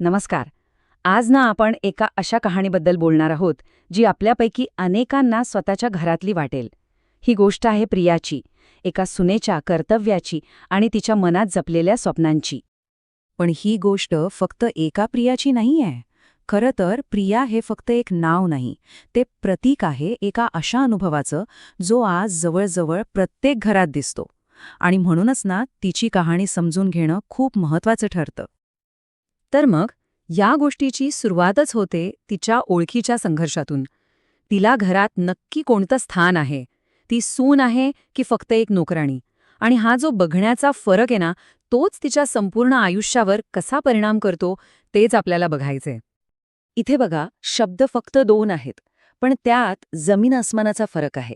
नमस्कार. आज ना आपण एका अशा कहाणीबद्दल बोलणार आहोत जी आपल्यापैकी अनेकांना स्वतःच्या घरातली वाटेल. ही गोष्ट आहे प्रियाची एका सुनेच्या कर्तव्याची आणि तिच्या मनात जपलेल्या स्वप्नांची. पण ही गोष्ट फक्त एका प्रियाची नाही आहे खरं तर प्रिया हे फक्त एक नाव नाही ते प्रतीक आहे एका अशा अनुभवाचं जो आज जवळजवळ प्रत्येक घरात दिसतो. आणि म्हणूनच ना तिची कहाणी समजून घेणं खूप महत्वाचं ठरतं. तर मग या गोष्टीची सुरुवातच होते तिच्या ओळखीच्या संघर्षातून. तिला घरात नक्की कोणतं स्थान आहे? ती सून आहे की फक्त एक नोकराणी? आणि हा जो बघण्याचा फरक आहे ना तोच तिच्या संपूर्ण आयुष्यावर कसा परिणाम करतो तेच आपल्याला बघायचे इथे बघा शब्द फक्त दोन आहेत पण त्यात जमीन आसमानाचा फरक आहे.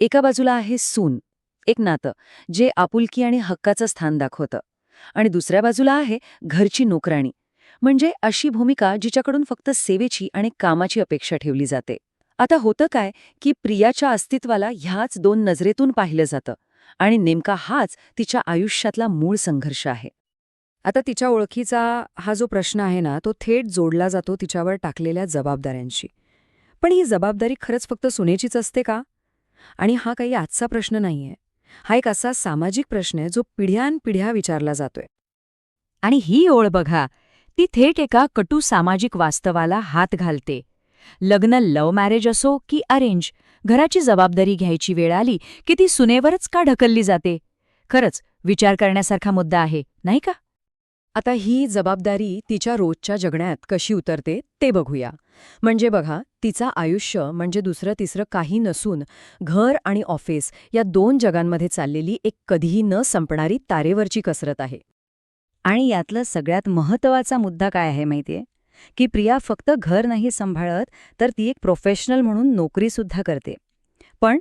एका बाजूला आहे सून एक नातं जे आपुलकी आणि हक्काचं स्थान दाखवतं. आणि दुसऱ्या बाजूला आहे घरची नोकराणी म्हणजे अशी भूमिका जिच्याकडून फक्त सेवेची आणि कामाची अपेक्षा ठेवली जाते. आता होतं काय की प्रियाच्या अस्तित्वाला ह्याच दोन नजरेतून पाहिलं जातं आणि नेमका हाच तिच्या आयुष्यातला मूळ संघर्ष आहे. आता तिच्या ओळखीचा हा जो प्रश्न आहे ना तो थेट जोडला जातो तिच्यावर टाकलेल्या जबाबदाऱ्यांशी. पण ही जबाबदारी खरंच फक्त सुनेचीच असते का? आणि हा काही आजचा प्रश्न नाहीये. हा एक असा सामाजिक प्रश्न आहे जो पिढ्यानपिढ्या विचारला जातोय. आणि ही ओळ बघा ती थेट एका कटू सामाजिक वास्तवाला हात घालते. लग्न लव्ह मॅरेज असो की अरेंज घराची जबाबदारी घ्यायची वेळ आली की ती सुनेवरच का ढकलली जाते? खरंच विचार करण्यासारखा मुद्दा आहे नाही का? आता ही जबाबदारी तिच्या रोजच्या जगण्यात कशी उतरते ते बघूया. म्हणजे बघा तिचं आयुष्य म्हणजे दुसरं तिसरं काही नसून घर आणि ऑफिस या दोन जगांमध्ये चाललेली एक कधीही न संपणारी तारेवरची कसरत आहे. आणि यातलं सगळ्यात महत्त्वाचा मुद्दा काय आहे माहितीये? की प्रिया फक्त घर नाही सांभाळत तर ती एक प्रोफेशनल म्हणून नोकरीसुद्धा करते. पण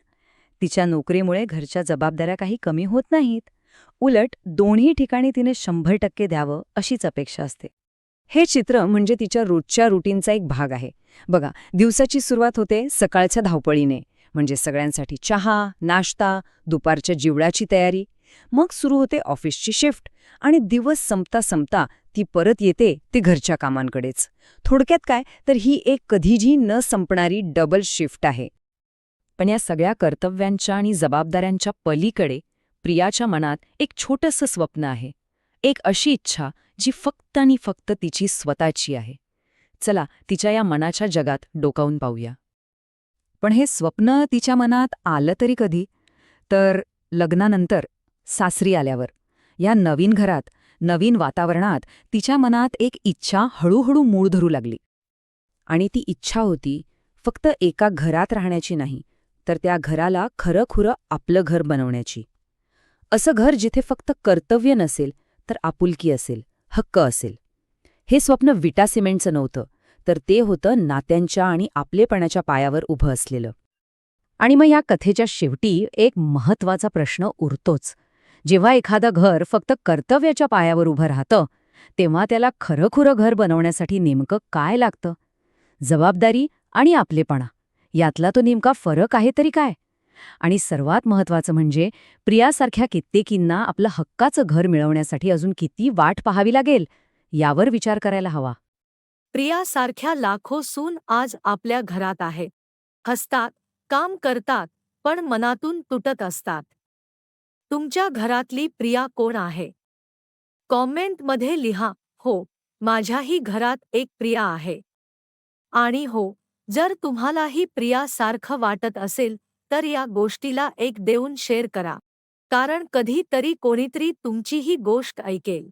तिच्या नोकरीमुळे घरच्या जबाबदाऱ्या काही कमी होत नाहीत. उलट दोन्ही ठिकाणी तिने शंभर टक्के द्यावं अशीच अपेक्षा असते. हे चित्र म्हणजे तिच्या रोजच्या रुटीनचा एक भाग आहे. बघा दिवसाची सुरुवात होते सकाळच्या धावपळीने. म्हणजे सगळ्यांसाठी चहा नाश्ता दुपारच्या जिवडाची तयारी. मग सुरू होते ऑफिसची शिफ्ट आणि दिवस संपता संपता ती परत येते ते घरच्या कामांकडेच. थोडक्यात काय? तर ही एक कधीही न संपणारी डबल शिफ्ट आहे. पण या सगळ्या कर्तव्यांच्या आणि जबाबदाऱ्यांच्या पलीकडे प्रियाच्या मनात एक छोटंसं स्वप्न आहे. एक अशी इच्छा जी फक्त आणि फक्त तिची स्वतःची आहे. चला तिच्या या मनाच्या जगात डोकावून पाहूया. पण हे स्वप्न तिच्या मनात आलं तरी कधी? तर लग्नानंतर सासरी आल्यावर. या नवीन घरात नवीन वातावरणात तिच्या मनात एक इच्छा हळूहळू मूळ धरू लागली. आणि ती इच्छा होती फक्त एका घरात राहण्याची नाही तर त्या घराला खरंखुरं आपलं घर बनवण्याची. असं घर जिथे फक्त कर्तव्य नसेल तर आपुलकी असेल हक्क असेल. हे स्वप्न विटा सिमेंटचं नव्हतं तर ते होतं नात्यांच्या आणि आपलेपणाच्या पायावर उभं असलेलं. आणि मग या कथेच्या शेवटी एक महत्त्वाचा प्रश्न उरतोच. जेव्हा एखादं घर फक्त कर्तव्याच्या पायावर उभं राहतं तेव्हा त्याला खरंखुरं घर बनवण्यासाठी नेमकं काय लागतं? जबाबदारी आणि आपलेपणा यातला तो नेमका फरक आहे तरी काय? आणि सर्वात महत्वाचं म्हणजे प्रियासारख्या कित्येकींना आपलं हक्काचं घर मिळवण्यासाठी अजून किती वाट पाहावी लागेल यावर विचार करायला हवा. प्रियासारख्या लाखो सून आज आपल्या घरात आहे. हसतात काम करतात पण मनातून तुटत असतात. तुमच्या घरातली प्रिया कोण आहे? कॉमेंटमध्ये लिहा हो माझ्याही घरात एक प्रिया आहे. आणि हो जर तुम्हालाही प्रिया सारखं वाटत असेल तर या गोष्टीला एक देऊन शेअर करा. कारण कधी तरी कोणीतरी तुमचीही गोष्ट ऐकेल.